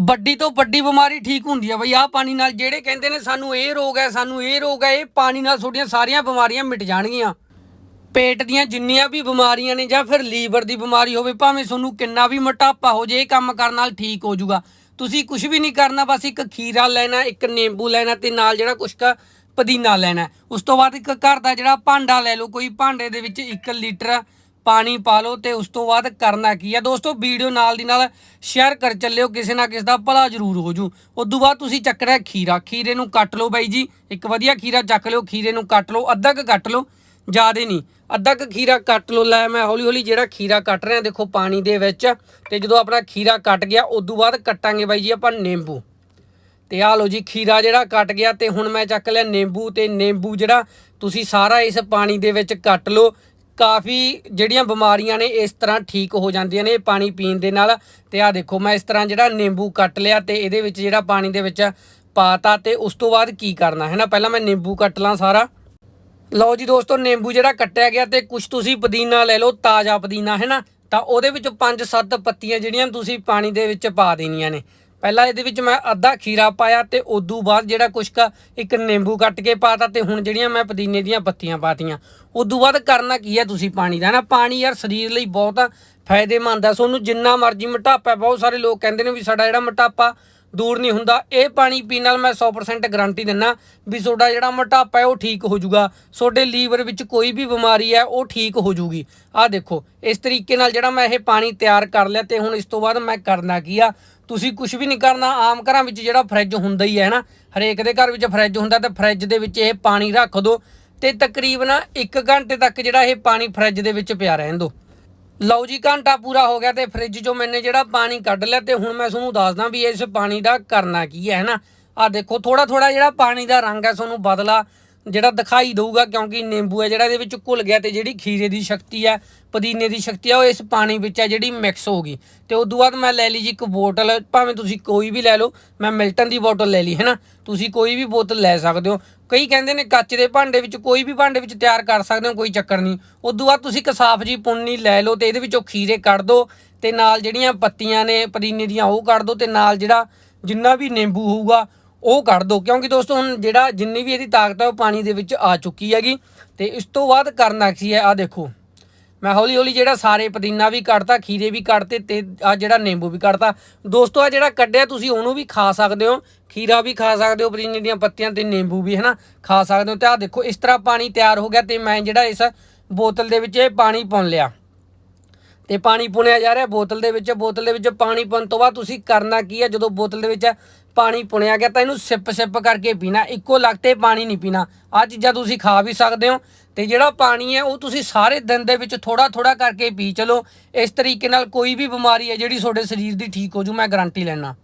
ਵੱਡੀ ਤੋਂ ਵੱਡੀ ਬਿਮਾਰੀ ਠੀਕ ਹੁੰਦੀ ਆ ਬਈ, ਆਹ ਪਾਣੀ ਨਾਲ ਜਿਹੜੇ ਕਹਿੰਦੇ ਨੇ ਸਾਨੂੰ ਇਹ ਰੋਗ ਹੈ, ਸਾਨੂੰ ਇਹ ਰੋਗ ਹੈ, ਇਹ ਪਾਣੀ ਨਾਲ ਤੁਹਾਡੀਆਂ ਸਾਰੀਆਂ ਬਿਮਾਰੀਆਂ ਮਿਟ ਜਾਣਗੀਆਂ। ਪੇਟ ਦੀਆਂ ਜਿੰਨੀਆਂ ਵੀ ਬਿਮਾਰੀਆਂ ਨੇ ਜਾਂ ਫਿਰ ਲੀਵਰ ਦੀ ਬਿਮਾਰੀ ਹੋਵੇ, ਭਾਵੇਂ ਤੁਹਾਨੂੰ ਕਿੰਨਾ ਵੀ ਮੋਟਾਪਾ ਹੋ ਜੇ, ਇਹ ਕੰਮ ਕਰਨ ਨਾਲ ਠੀਕ ਹੋ ਜਾਊਗਾ। ਤੁਸੀਂ ਕੁਝ ਵੀ ਨਹੀਂ ਕਰਨਾ, ਬਸ ਇੱਕ ਖੀਰਾ ਲੈਣਾ, ਇੱਕ ਨਿੰਬੂ ਲੈਣਾ ਤੇ ਨਾਲ ਜਿਹੜਾ ਕੁਛ ਕੁ ਪੁਦੀਨਾ ਲੈਣਾ। ਉਸ ਤੋਂ ਬਾਅਦ ਇੱਕ ਘਰ ਦਾ ਜਿਹੜਾ ਭਾਂਡਾ ਲੈ ਲਓ, ਕੋਈ ਭਾਂਡੇ ਦੇ ਵਿੱਚ 1 ਲੀਟਰ ਪਾਣੀ ਪਾ ਲਓ ਤੇ ਉਸ ਤੋਂ ਬਾਅਦ ਕਰਨਾ ਕੀ ਹੈ ਦੋਸਤੋ ਵੀਡੀਓ ਨਾਲ ਦੀ ਨਾਲ ਸ਼ੇਅਰ ਕਰ ਚੱਲਿਓ, ਕਿਸੇ ਨਾ ਕਿਸੇ ਦਾ ਭਲਾ ਜ਼ਰੂਰ ਹੋ ਜੂ। ਉਸ ਤੋਂ ਬਾਅਦ ਤੁਸੀਂ ਚੱਕਣਾ ਖੀਰਾ। ਖੀਰੇ ਨੂੰ ਕੱਟ ਲਓ ਬਾਈ ਜੀ। ਇੱਕ ਵਧੀਆ ਖੀਰਾ ਚੱਕ ਲਿਓ, ਖੀਰੇ ਨੂੰ ਕੱਟ ਲਓ, ਅੱਧਾ ਕੁ ਕੱਟ ਲਓ, ਜ਼ਿਆਦੇ ਨਹੀਂ। ਅੱਧਾ ਕੁ ਖੀਰਾ ਕੱਟ ਲਓ, ਲੈ ਮੈਂ ਹੌਲੀ ਹੌਲੀ ਜਿਹੜਾ ਖੀਰਾ ਕੱਟ ਰਿਹਾ, ਦੇਖੋ ਪਾਣੀ ਦੇ ਵਿੱਚ। ਤੇ ਜਦੋਂ ਆਪਣਾ ਖੀਰਾ ਕੱਟ ਗਿਆ ਉਸ ਤੋਂ ਬਾਅਦ ਕੱਟਾਂਗੇ ਬਾਈ ਜੀ ਆਪਾਂ ਨਿੰਬੂ। ਤੇ ਆ ਲਓ ਜੀ, ਖੀਰਾ ਜਿਹੜਾ ਕੱਟ ਗਿਆ ਤੇ ਹੁਣ ਮੈਂ ਚੱਕ ਲਿਆ ਨਿੰਬੂ। ਤੇ ਨਿੰਬੂ ਜਿਹੜਾ ਤੁਸੀਂ ਸਾਰਾ ਇਸ ਪਾਣੀ ਦੇ ਵਿੱਚ ਕੱਟ ਲਓ। ਕਾਫੀ ਜਿਹੜੀਆਂ ਬਿਮਾਰੀਆਂ ਨੇ ਇਸ ਤਰ੍ਹਾਂ ਠੀਕ ਹੋ ਜਾਂਦੀਆਂ ਨੇ ਇਹ ਪਾਣੀ ਪੀਣ ਦੇ ਨਾਲ। ਤੇ ਆ ਦੇਖੋ, ਮੈਂ ਇਸ ਤਰ੍ਹਾਂ ਜਿਹੜਾ ਨਿੰਬੂ ਕੱਟ ਲਿਆ ਤੇ ਇਹਦੇ ਵਿੱਚ ਜਿਹੜਾ ਪਾਣੀ ਦੇ ਵਿੱਚ ਪਾਤਾ ਤੇ ਉਸ ਤੋਂ ਬਾਅਦ ਕੀ ਕਰਨਾ, ਹੈ ਨਾ? ਪਹਿਲਾਂ ਮੈਂ ਨਿੰਬੂ ਕੱਟ ਲਾਂ ਸਾਰਾ। ਲਓ ਜੀ ਦੋਸਤੋ, ਨਿੰਬੂ ਜਿਹੜਾ ਕੱਟਿਆ ਗਿਆ ਤੇ ਕੁਝ ਤੁਸੀਂ ਪੁਦੀਨਾ ਲੈ ਲਓ, ਤਾਜ਼ਾ ਪੁਦੀਨਾ, ਹੈ ਨਾ? ਤਾਂ ਉਹਦੇ ਵਿੱਚ 5-7 ਪੱਤੀਆਂ ਜਿਹੜੀਆਂ ਤੁਸੀਂ ਪਾਣੀ ਦੇ ਵਿੱਚ ਪਾ ਦੇਣੀਆਂ ਨੇ। ਪਹਿਲਾਂ ਇਹਦੇ ਵਿੱਚ ਮੈਂ ਅੱਧਾ ਖੀਰਾ ਪਾਇਆ ਤੇ ਉਦੋਂ ਬਾਅਦ ਜਿਹੜਾ ਕੁਛ ਕਾ ਇੱਕ ਨਿੰਬੂ ਕੱਟ ਕੇ ਪਾਤਾ ਤੇ ਹੁਣ ਜਿਹੜੀਆਂ ਮੈਂ ਪੁਦੀਨੇ ਦੀਆਂ ਪੱਤੀਆਂ ਪਾਤੀਆਂ। ਉਦੋਂ ਬਾਅਦ ਕਰਨਾ ਕੀ ਹੈ ਤੁਸੀਂ ਪਾਣੀ ਦਾ ਨਾ? ਪਾਣੀ ਯਾਰ ਸਰੀਰ ਲਈ ਬਹੁਤ ਫਾਇਦੇਮੰਦ ਹੈ ਤੁਹਾਨੂੰ ਜਿੰਨਾ ਮਰਜ਼ੀ ਮੋਟਾਪਾ ਬਹੁਤ ਸਾਰੇ ਲੋਕ ਕਹਿੰਦੇ ਨੇ ਵੀ ਸਾਡਾ ਜਿਹੜਾ ਮੋਟਾਪਾ ਦੂਰ ਨਹੀਂ ਹੁੰਦਾ। ਇਹ ਪਾਣੀ ਪੀਣ ਨਾਲ ਮੈਂ 100% ਗਾਰੰਟੀ ਦਿੰਨਾ ਵੀ ਤੁਹਾਡਾ ਜਿਹੜਾ ਮੋਟਾਪਾ ਹੈ ਉਹ ਠੀਕ ਹੋ ਜਾਊਗਾ। ਤੁਹਾਡੇ ਲੀਵਰ ਵਿੱਚ ਕੋਈ ਵੀ ਬਿਮਾਰੀ ਹੈ, ਉਹ ਠੀਕ ਹੋ ਜਾਊਗੀ। ਆਹ ਦੇਖੋ, ਇਸ ਤਰੀਕੇ ਨਾਲ ਜਿਹੜਾ ਮੈਂ ਇਹ ਪਾਣੀ ਤਿਆਰ ਕਰ ਲਿਆ ਤੇ ਹੁਣ ਇਸ ਤੋਂ ਬਾਅਦ ਮੈਂ ਕਰਨਾ ਕੀ ਆ? ਤੁਸੀਂ ਕੁਝ ਵੀ ਨਹੀਂ ਕਰਨਾ, ਆਮ ਘਰਾਂ ਵਿੱਚ ਜਿਹੜਾ ਫਰਿੱਜ ਹੁੰਦਾ ਹੀ ਹੈ ਨਾ ਹਰੇਕ ਦੇ ਘਰ ਵਿੱਚ ਫਰਿੱਜ ਹੁੰਦਾ ਤੇ ਫਰਿੱਜ ਦੇ ਵਿੱਚ ਇਹ ਪਾਣੀ ਰੱਖ ਦਿਓ ਤੇ ਤਕਰੀਬਨ 1 ਘੰਟੇ ਤੱਕ ਜਿਹੜਾ ਇਹ ਪਾਣੀ ਫਰਿੱਜ ਦੇ ਵਿੱਚ ਪਿਆ ਰਹਿਣ ਦਿਓ ਲਓ ਜੀ, ਘੰਟਾ ਪੂਰਾ ਹੋ ਗਿਆ ਤੇ ਫ੍ਰਿਜ ਚੋਂ ਮੈਨੇ ਜਿਹੜਾ ਪਾਣੀ ਕੱਢ ਲਿਆ ਤੇ ਹੁਣ ਮੈਂ ਤੁਹਾਨੂੰ ਦੱਸਦਾ ਵੀ ਇਸ ਪਾਣੀ ਦਾ ਕਰਨਾ ਕੀ ਹੈ ਨਾ ਆ ਦੇਖੋ ਥੋੜਾ ਥੋੜਾ ਜਿਹੜਾ ਪਾਣੀ ਦਾ ਰੰਗ ਹੈ ਤੁਹਾਨੂੰ ਬਦਲਾ ਜਿਹੜਾ ਦਿਖਾਈ ਦੇਊਗਾ, ਕਿਉਂਕਿ ਨਿੰਬੂ ਹੈ ਜਿਹੜਾ ਇਹਦੇ ਵਿੱਚ ਘੁਲ ਗਿਆ ਤੇ ਜਿਹੜੀ ਖੀਰੇ ਦੀ ਸ਼ਕਤੀ ਹੈ, ਪੁਦੀਨੇ ਦੀ ਸ਼ਕਤੀ ਹੈ, ਉਹ ਇਸ ਪਾਣੀ ਵਿੱਚ ਹੈ ਜਿਹੜੀ ਮਿਕਸ ਹੋ ਗਈ ਤੇ ਤੋਂ ਬਾਅਦ ਮੈਂ ਲੈ ਲਈ ਜੀ ਇੱਕ ਬੋਟਲ, ਭਾਵੇਂ ਤੁਸੀਂ ਕੋਈ ਵੀ ਲੈ ਲਓ, ਮੈਂ ਮਿਲਟਨ ਦੀ ਬੋਟਲ ਲੈ ਲਈ ਹੈ ਨਾ ਤੁਸੀਂ ਕੋਈ ਵੀ ਬੋਤਲ ਲੈ ਸਕਦੇ ਹੋ। ਕਈ ਕਹਿੰਦੇ ਨੇ ਕੱਚ ਦੇ ਭਾਂਡੇ ਵਿੱਚ ਕੋਈ ਵੀ ਭਾਂਡੇ ਵਿੱਚ ਤਿਆਰ ਕਰ ਸਕਦੇ ਹੋ, ਕੋਈ ਚੱਕਰ ਨਹੀਂ। ਉਦੋਂ ਬਾਅਦ ਤੁਸੀਂ ਇੱਕ ਸਾਫ਼ ਜੀ ਪੁੰਨੀ ਲੈ ਲਓ ਤੇ ਇਹਦੇ ਵਿੱਚੋਂ ਖੀਰੇ ਕੱਢ ਦਿਓ ਤੇ ਨਾਲ ਜਿਹੜੀਆਂ ਪੱਤੀਆਂ ਨੇ ਪੁਦੀਨੇ ਦੀਆਂ ਉਹ ਕੱਢ ਦਿਓ ਤੇ ਨਾਲ ਜਿਹੜਾ ਜਿੰਨਾ ਵੀ ਨਿੰਬੂ ਹੋਊਗਾ ਉਹ ਕੱਢ ਦਿਓ ਕਿਉਂਕਿ ਦੋਸਤੋ ਹੁਣ ਜਿਹੜਾ ਜਿੰਨੀ ਵੀ ਇਹਦੀ ਤਾਕਤ ਹੈ ਉਹ ਪਾਣੀ ਦੇ ਵਿੱਚ ਆ ਚੁੱਕੀ ਹੈਗੀ ਤੇ ਇਸ ਤੋਂ ਬਾਅਦ ਕਰਨਾ ਕੀ ਹੈ? ਆ ਦੇਖੋ। ਮੈਂ ਹੌਲੀ ਹੌਲੀ ਜਿਹੜਾ ਸਾਰੇ ਪੁਦੀਨਾ ਵੀ ਕੱਢਤਾ, ਖੀਰੇ ਵੀ ਕੱਢਤੇ ਤੇ ਆ ਜਿਹੜਾ ਨਿੰਬੂ ਵੀ ਕੱਢਤਾ। ਦੋਸਤੋ ਆ ਜਿਹੜਾ ਕੱਢਿਆ ਤੁਸੀਂ ਉਹਨੂੰ ਵੀ ਖਾ ਸਕਦੇ ਹੋ, ਖੀਰਾ ਵੀ ਖਾ ਸਕਦੇ ਹੋ, ਪੁਦੀਨੇ ਦੀਆਂ ਪੱਤੀਆਂ ਤੇ ਨਿੰਬੂ ਵੀ, ਹਨਾ, ਖਾ ਸਕਦੇ ਹੋ। ਤੇ ਆ ਦੇਖੋ, ਇਸ ਤਰ੍ਹਾਂ ਪਾਣੀ ਤਿਆਰ ਹੋ ਗਿਆ ਤੇ ਮੈਂ ਜਿਹੜਾ ਇਸ ਬੋਤਲ ਦੇ ਵਿੱਚ ਇਹ ਪਾਣੀ ਪਾਉਣ ਲਿਆ। ਤੇ ਪਾਣੀ ਪੁਣਿਆ ਜਾ ਰਿਹਾ ਬੋਤਲ ਦੇ ਵਿੱਚ, ਬੋਤਲ ਦੇ ਵਿੱਚ ਪਾਣੀ ਪਾਉਣ ਤੋਂ ਬਾਅਦ ਤੁਸੀਂ ਕਰਨਾ ਕੀ ਹੈ? ਜਦੋਂ ਬੋਤਲ ਦੇ ਵਿੱਚ ਪਾਣੀ ਪੁਣਿਆ ਗਿਆ ਤਾਂ ਇਹਨੂੰ ਸਿਪ ਸਿਪ ਕਰਕੇ ਪੀਣਾ, ਇੱਕੋ ਲਗਤੇ ਪਾਣੀ ਨਹੀਂ ਪੀਣਾ। ਆ ਚੀਜ਼ਾਂ ਤੁਸੀਂ ਖਾ ਵੀ ਸਕਦੇ ਹੋ ਤੇ ਜਿਹੜਾ ਪਾਣੀ ਹੈ ਉਹ ਤੁਸੀਂ ਸਾਰੇ ਦਿਨ ਦੇ ਵਿੱਚ ਥੋੜਾ ਥੋੜਾ ਕਰਕੇ ਪੀ ਚਲੋ। ਇਸ ਤਰੀਕੇ ਨਾਲ ਕੋਈ ਵੀ ਬਿਮਾਰੀ ਹੈ ਜਿਹੜੀ ਤੁਹਾਡੇ ਸਰੀਰ ਦੀ ਠੀਕ ਹੋ ਜੂ, ਮੈਂ ਗਾਰੰਟੀ ਲੈਣਾ